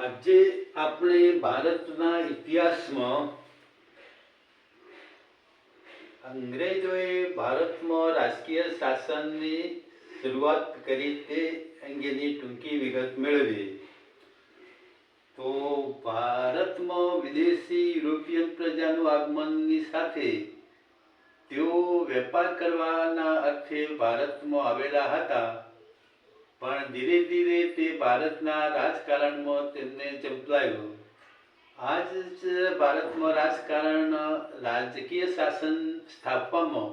આજે આપણે ભારતના ઇતિહાસમાં અંગ્રેજોએ ભારતમાં રાજકીય શાસનની શરૂઆત કરી તે અંગેની ટૂંકી વિગત મેળવી. તો ભારતમાં વિદેશી યુરોપિયન પ્રજાનું આગમનની સાથે તેઓ વેપાર કરવાના અર્થે ભારતમાં આવેલા હતા. પણ ધીરે ધીરે તે ભારતના રાજકારણમાં તેમને ચંપલાયું. આજ ભારતમાં રાજકારણ, રાજકીય શાસન સ્થાપવામાં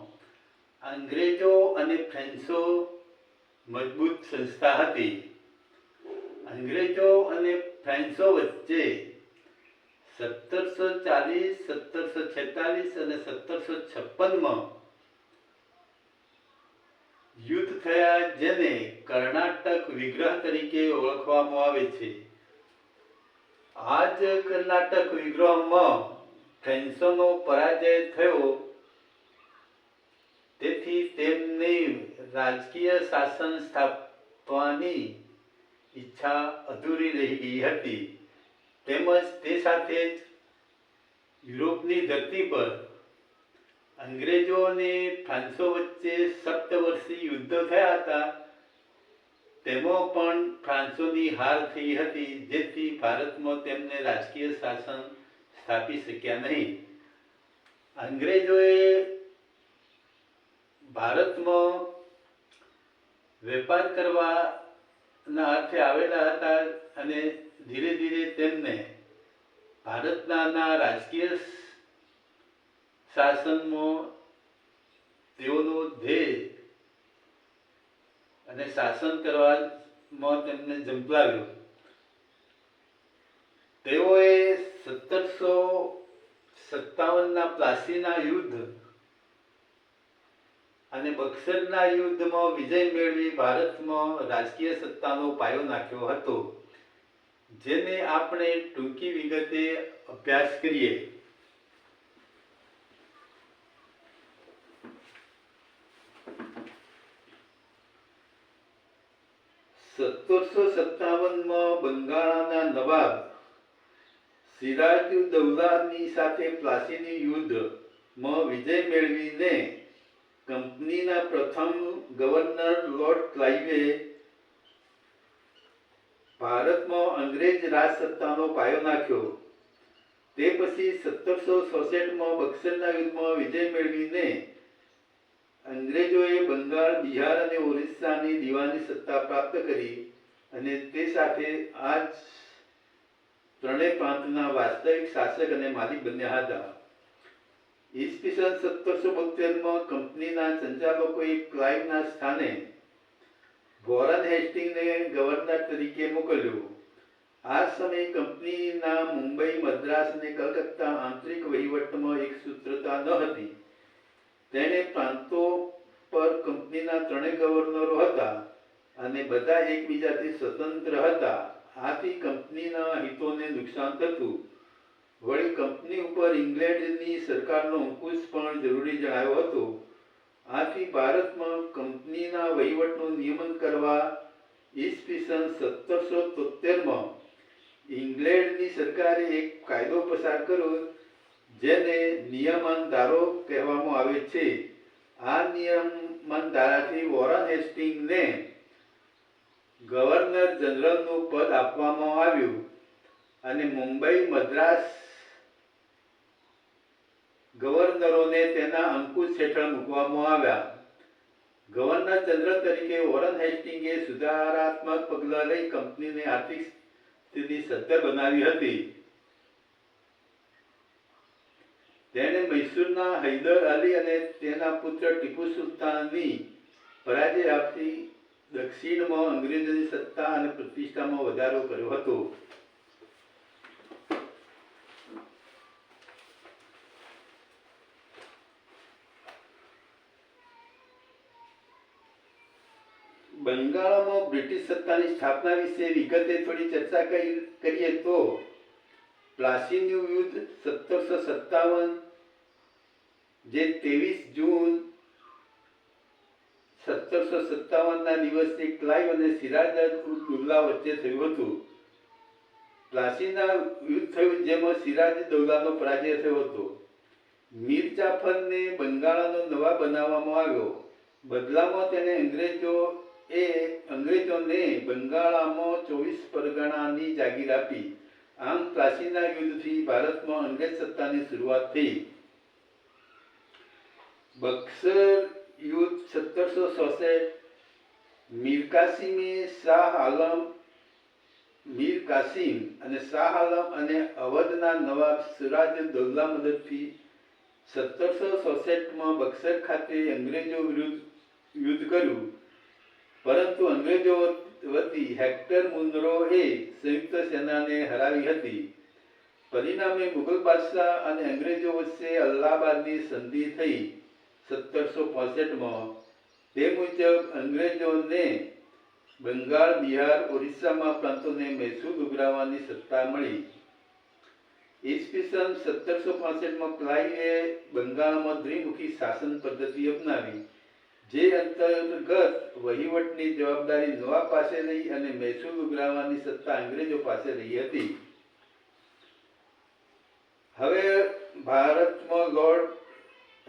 અંગ્રેજો અને ફ્રેન્ચો મજબૂત સંસ્થા હતી. અંગ્રેજો અને ફ્રેન્ચો વચ્ચે સત્તરસો ચાલીસ, સત્તરસો છેતાલીસ અને સત્તરસો છપ્પનમાં યુદ્ધ થયા જેને કર્ણાટક વિગ્રહ તરીકે ઓળખવામાં આવે છે. આ કર્ણાટક વિગ્રહમાં ફ્રેન્ચોનો પરાજય થયો. તેથી તેમને રાજકીય શાસન સ્થાપવાની ઈચ્છા અધૂરી રહી ગઈ હતી. તેમજ તે સાથે જ યુરોપની ધરતી પર અંગ્રેજો અને ફ્રાન્સો વચ્ચે સપ્તવર્ષી યુદ્ધ થયા હતા. તેમાં પણ ફ્રાન્સોની હાર થઈ હતી, જેથી ભારતમાં તેમને રાજકીય શાસન સ્થાપી શક્યા નહીં. અંગ્રેજોએ ભારતમાં વેપાર કરવાના અર્થે આવેલા હતા અને ધીરે ધીરે તેમને ભારતના રાજકીય શાસનમાં તેઓનો ધ્યેય અને શાસન કરવામાં તેમને ઝંપલાવ્યો તેઓએ સત્તરસો સત્તાવનના પ્લાસીના યુદ્ધ અને બક્સરના યુદ્ધમાં વિજય મેળવી ભારતમાં રાજકીય સત્તાનો પાયો નાખ્યો હતો, જેને આપણે ટૂંકી વિગતે અભ્યાસ કરીએ સત્તરસો સત્તાવનમાં બંગાળાના નવાબ સિરાજુદ્દૌલાની સાથે પ્લાસીની યુદ્ધમાં વિજય મેળવીને કંપનીના પ્રથમ ગવર્નર લોર્ડ ક્લાઇવે ભારતમાં અંગ્રેજ રાજસત્તાનો પાયો નાખ્યો. તે પછી સત્તરસો સોસઠમાં બક્સરના યુદ્ધમાં વિજય મેળવીને અંગ્રેજોએ બંગાળ, બિહાર અને ઓરિસ્સાની દિવાની સત્તા પ્રાપ્ત કરી અને તે સાથે આ જ ત્રણેય પ્રાંતના વાસ્તવિક શાસક અને માલિક બન્યા હતા. ઈસવીસન સત્તરસો બોતેરમાં કંપનીના સંચાલકોએ ક્લાઇવના સ્થાને વોરન હેસ્ટિંગને ગવર્નર તરીકે મોકલ્યો. આ સમયે કંપનીના મુંબઈ, મદ્રાસ અને કલકત્તા આંતરિક વહીવટમાં એક સૂત્રતા ન હતી. તેણે પ્રાંતો પર કંપનીના ત્રણેય ગવર્નરો હતા અને બધા એકબીજાથી સ્વતંત્ર હતા. આથી કંપનીના હિતોને નુકસાન થતું. વળી કંપની ઉપર ઇંગ્લેન્ડની સરકારનો અંકુશ પણ જરૂરી જણાયો હતો. આથી ભારતમાં કંપનીના વહીવટનું નિયમન કરવા ઈસવીસન સત્તરસો તોતેરમાં ઇંગ્લેન્ડની સરકારે એક કાયદો પસાર કર્યો, જેને નિયમન ધારો કહેવામાં આવે છે. આ નિયમન ધારાથી વોરન હેસ્ટિંગને ગવર્નર જનરલનું પદ આપવામાં આવ્યું અને મુંબઈ મદ્રાસ ગવર્નરોને તેના અંકુશ હેઠળ મૂકવામાં આવ્યા. ગવર્નર જનરલ તરીકે વોરન હેસ્ટિંગે સુધારાત્મક પગલાં લઈ કંપનીને આર્થિક સ્થિતિ સદ્ધર બનાવી હતી. તેણે મૈસૂરના હૈદર અલી અને તેના પુત્ર ટીપુ સુલતાનની પરાજય આપી દક્ષિણમાં અંગ્રેજોની સત્તા અને પ્રતિષ્ઠામાં વધારો કર્યો હતો. બંગાળમાં બ્રિટિશ સત્તાની સ્થાપના વિશે વિગતે થોડી ચર્ચા કરી- કરીએ તો પ્લાસીનું યુદ્ધ સત્તરસો સત્તાવન જે ત્રેવીસ જૂન સત્તરસો સત્તાવનના દિવસે ક્લાઇવ અને સિરાજ દુલ્લા વચ્ચે થયું હતું. પ્લાસીના યુદ્ધ થયું જેમાં સિરાજ દૌલાનો પરાજય થયો હતો. મીર જાફરને બંગાળનો નવા બનાવવામાં આવ્યો. બદલામાં તેને અંગ્રેજો એ અંગ્રેજોને બંગાળામાં ચોવીસ પરગણાની જાગીર આપી. આમ પ્લાસીના યુદ્ધથી ભારતમાં અંગ્રેજ સત્તાની શરૂઆત થઈ. બક્સર યુદ્ધ સત્તરસો ચોસઠ મીર કાસિમે શાહ આલમ, મીર કાસિમ અને શાહ આલમ અને અવધના નવાબ સુરાજ દૌલા મદદથી સત્તરસો ચોસઠમાં બક્સર ખાતે અંગ્રેજો વિરુદ્ધ યુદ્ધ કર્યું. પરંતુ અંગ્રેજો વતી હેક્ટર મુન્દ્રોએ સંયુક્ત સેનાને હરાવી હતી. પરિણામે મુઘલ બાદશાહ અને અંગ્રેજો વચ્ચે અલ્હાબાદની સંધિ થઈ. સત્તરસો પાસઠમાં તે મુજબ અંગ્રેજોને બંગાળ, બિહાર, ઓરિસ્સામાં પ્રાંતોને મૈસૂર ઉઘરાવવાની સત્તા મળી. ઈસવીસન સત્તરસો પાસઠમાં ક્લાઇવે બંગાળમાં દ્વિમુખી શાસન પદ્ધતિ અપનાવી, જે અંતર્ગત વહીવટની જવાબદારી નવાબ પાસે રહી અને મૈસૂર ઉઘરાવવાની સત્તા અંગ્રેજો પાસે રહી હતી. હવે ભારતમાં લોર્ડ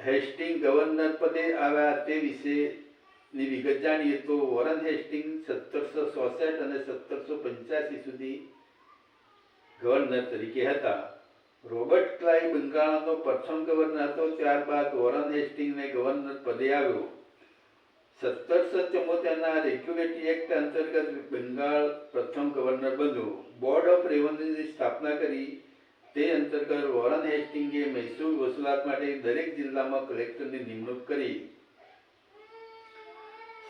હેસ્ટિંગ ગવર્નર પદે આવ્યા તે વિશેની વિગત જાણીએ તો વોરન હેસ્ટિંગ સત્તરસો ચોસઠ અને સત્તરસો પંચ્યાસી સુધી ગવર્નર તરીકે હતા. રોબર્ટ ક્લાઈ બંગાળનો પ્રથમ ગવર્નર હતો, ત્યારબાદ વોરન હેસ્ટિંગને ગવર્નર પદે આવ્યો. સત્તરસો ચુમ્મોતેરના રેગ્યુલેટરી એક્ટ અંતર્ગત બંગાળ પ્રથમ ગવર્નર બન્યો. બોર્ડ ઓફ રેવન્યુની સ્થાપના કરી તે અંતર્ગત વોરન હેસ્ટિંગે મહેસૂલ વસૂલાત માટે દરેક જિલ્લામાં કલેક્ટરની નિમણૂક કરી.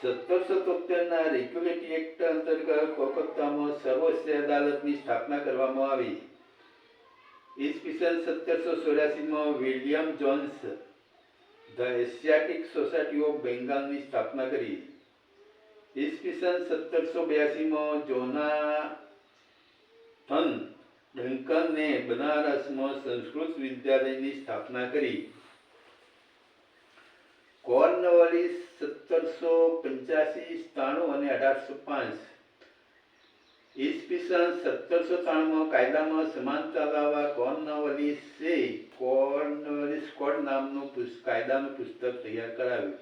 સત્તરસો તોતેરના રેગ્યુલેટરી એક્ટ અંતર્ગત કોલકાતામાં સર્વોચ્ચ અદાલતની સ્થાપના કરવામાં આવી. ઈસવીસન સત્તરસો ચોર્યાસીમાં William Jones, the Asiatic Society of બેંગાલની સ્થાપના કરી. ઈસવીસન સત્તરસો બ્યાસીમાં જોનાથન ડંકને બનારસમાં સંસ્કૃત વિદ્યાલયની સ્થાપના કરી. કોર્નવાલી સત્તરસો પંચ્યાસી ત્રાણું અને અઢારસો પાંચ. ઈસવીસન સત્તરસો ત્રાણુંમાં કાયદામાં સમાનતા લાવવા કોર્નવાલિસે કોર્નવાલિસ કોડ નામનું કાયદાનું પુસ્તક તૈયાર કરાવ્યું.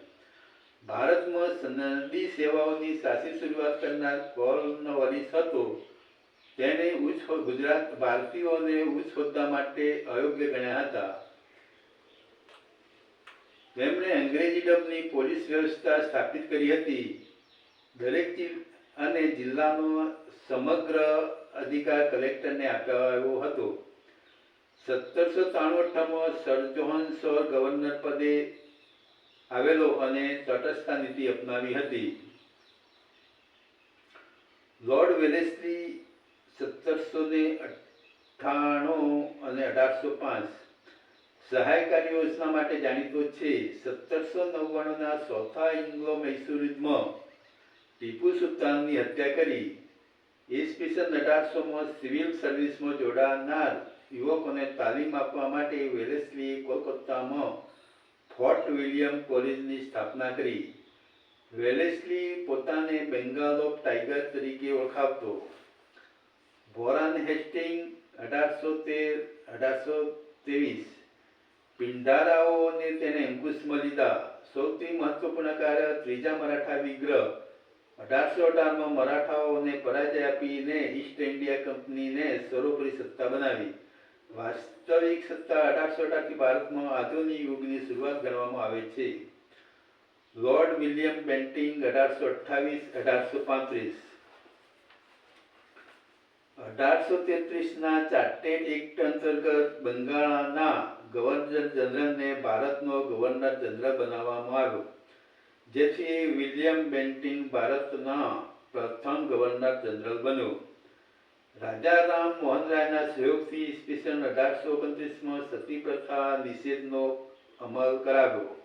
ભારતમાં સનદી સેવાઓની સાચી શરૂઆત કરનાર કોર્નવાલિસ હતો. તેણે ઉચ્ચ ગુજરાત ભારતીયોને ઉચ્ચ હોદ્દા માટે અયોગ્ય ગણ્યા હતા. તેમણે અંગ્રેજી ડબની પોલીસ વ્યવસ્થા સ્થાપિત કરી હતી. દરેક અને જિલ્લાનો સમગ્ર અધિકાર કલેક્ટરને આપ્યો હતો. સત્તરસો ત્રાણું સર જોહન સોર ગવર્નર પદે આવેલો અને તટસ્થતા નીતિ અપનાવી હતી. લોર્ડ વેલેસ્લી સત્તરસો ને અઠ્ઠાણું અને અઢારસો પાંચ. સહાયકારી યોજના માટે જાણીતો છે સત્તરસો નવ્વાણુંના ચોથા ઇંગ્લો મૈસૂર યુદ્ધમાં ટીપુ સુલતાનની હત્યા કરી. ઈસવીસન અઢારસોમાં સિવિલ સર્વિસમાં જોડાનાર યુવકોને તાલીમ આપવા માટે વેલેસ્લીએ કોલકાતામાં ફોર્ટ વિલિયમ કોલેજની સ્થાપના કરી. વેલેસ્લી પોતાને બેંગાલ ઓફ ટાઈગર તરીકે ઓળખાવતો. વોરન હેસ્ટિંગ અઢારસો તેર, અઢારસો ત્રેવીસ. પિંડારાઓને તેને અંકુશમાં લીધા સૌથી મહત્વપૂર્ણ કાર્ય ત્રીજા મરાઠા વિગ્રહ. અઢારસો અઢારમાં મરાઠાઓને પરાજય આપીને ઈસ્ટ ઇન્ડિયા કંપનીને સર્વોપરી સત્તા બનાવી. વાસ્તવિક સત્તા અઢારસો અઢારથી ભારતમાં આધુનિક યુગની શરૂઆત ગણવામાં આવે છે. લોર્ડ વિલિયમ બેન્ટિંગ અઢારસો અઠ્ઠાવીસ, અઢારસો પાંત્રીસ. અઢારસો તેત્રીસના ચાર્ટેડ એક્ટ અંતર્ગત બંગાળના ગવર્નર જનરલને ભારતનો ગવર્નર જનરલ બનાવવામાં આવ્યો. જેથી વિલિયમ બેન્ટિંગ ભારતના પ્રથમ ગવર્નર જનરલ બન્યો. રાજા રામ મોહન રાયના સહયોગથી ઈસવીસન અઢારસો ઓગણત્રીસમાં સતી પ્રથા નિષેધનો અમલ કરાવ્યો.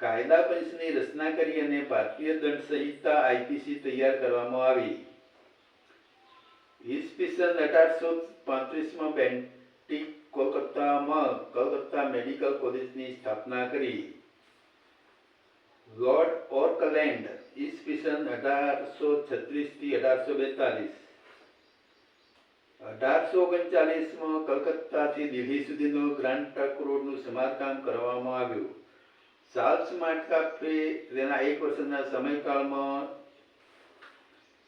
કાયદા પંચની રચના કરી અને ભારતીય દંડ સંહિતા આઈપીસી તૈયાર કરવામાં આવી. ઈસવીસન અઢારસો પાંત્રીસમાં બેન્ટી કોલકાતામાં કલકત્તા મેડિકલ કોલેજની સ્થાપના કરી. લોર્ડ ઓર્કલેન્ડ ઈસવીસન અઢારસો છત્રીસથી અઢારસો બેતાલીસ. અઢારસો ઓગણચાલીસમાં કલકત્તાથી દિલ્હી સુધીનો ગ્રાન્ડ ટ્રક રોડનું સમારકામ કરવામાં આવ્યું. ચાર્લ્સ માટકાફે તેના એક વર્ષના સમયકાળમાં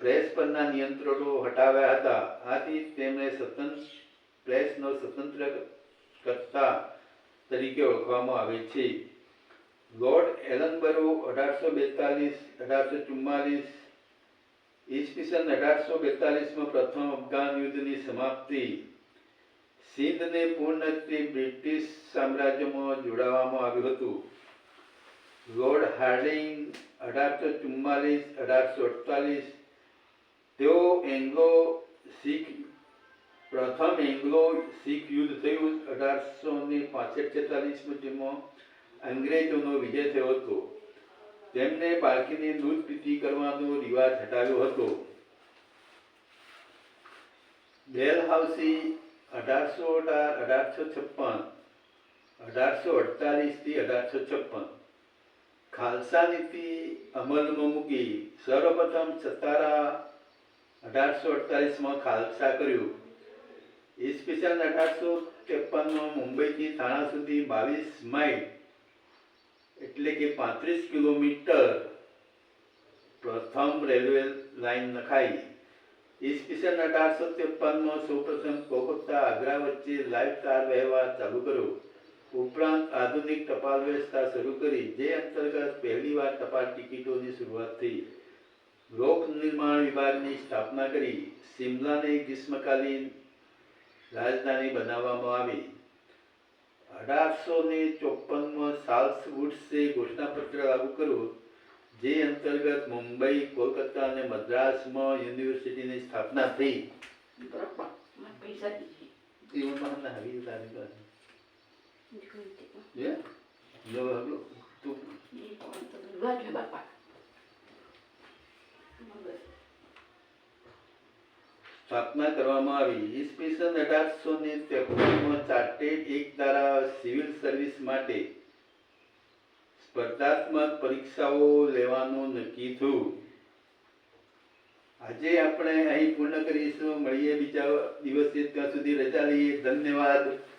પ્રેસ પરના નિયંત્રણો હટાવ્યા હતા. આથી તેમણે સ્વતંત્ર પ્રેસનો સ્વતંત્ર કરતા તરીકે ઓળખવામાં આવે છે. લોર્ડ એલનબરો અઢારસો બેતાલીસ, અઢારસો ચુમ્માલીસ, ઈસવીસન અઢારસો બેતાલીસમાં પ્રથમ અફઘાન યુદ્ધની સમાપ્તિ. સિંધને પૂર્ણ રીતે બ્રિટિશ સામ્રાજ્યમાં જોડાવામાં આવ્યું હતું. લોર્ડ હાર્ડિંગ અઢારસો ચુમ્માલીસ, અઢારસો અડતાલીસ તેઓ એંગ્લો શીખ પ્રથમ એંગ્લો શીખ યુદ્ધ થયું અઢારસો ને પાસઠ છેતાલીસમાં, જેમાં અંગ્રેજોનો વિજય થયો હતો. તેમને બાળકીને દૂધ પીતી કરવાનો રિવાજ હટાવ્યો હતો. બેલ હાઉસી અઢારસો અઢાર, અઢારસો છપ્પન, અઢારસો અડતાલીસથી અઢારસો છપ્પન. ખાલસા નીતિ અમલમાં મૂકી સર્વપ્રથમ સતારા અઢારસો અડતાલીસમાં ખાલસા કર્યું. ઈસવીસન અઢારસો ત્રેપનમાં મુંબઈથી થાણા સુધી બાવીસ માઇલ એટલે કે પાંત્રીસ કિલોમીટર પ્રથમ રેલવે લાઈન નખાઈ. ઈસવીસન અઢારસો ત્રેપનમાં સૌપ્રથમ કોલકાતા આગ્રા વચ્ચે લાઈવ તાર વ્યવહાર ચાલુ કર્યો. ઉપરાંત આધુનિક ટપાલ વ્યવસ્થા શરૂ કરી, જે અંતર્ગત પહેલીવાર ટપાલ ટિકિટોની શરૂઆત થઈ. લોક નિર્માણ વિભાગની સ્થાપના કરી સિમલાને ગ્રીષ્મકાલીન રાજધાની બનાવવામાં આવી. અઢારસો ને ચોપનમાં સાલ્સ વુડ્સે ઘોષણાપત્ર લાગુ કર્યું જે અંતર્ગત મુંબઈ કોલકાતા અને મદ્રાસમાં યુનિવર્સિટીની સ્થાપના થઈ. પૈસા દીધી સ્થાપના કરવામાં આવી. ઈસવીસન અઢારસો ને ત્રેપનમાં ચાર્ટેડ એક દ્વારા સિવિલ સર્વિસ માટે સ્પર્ધાત્મક પરીક્ષાઓ લેવાનું નક્કી થયું. આજે આપણે અહીં પૂર્ણ કરીશું. મળીએ બીજા દિવસે. ત્યાં સુધી રજા લઈએ. ધન્યવાદ.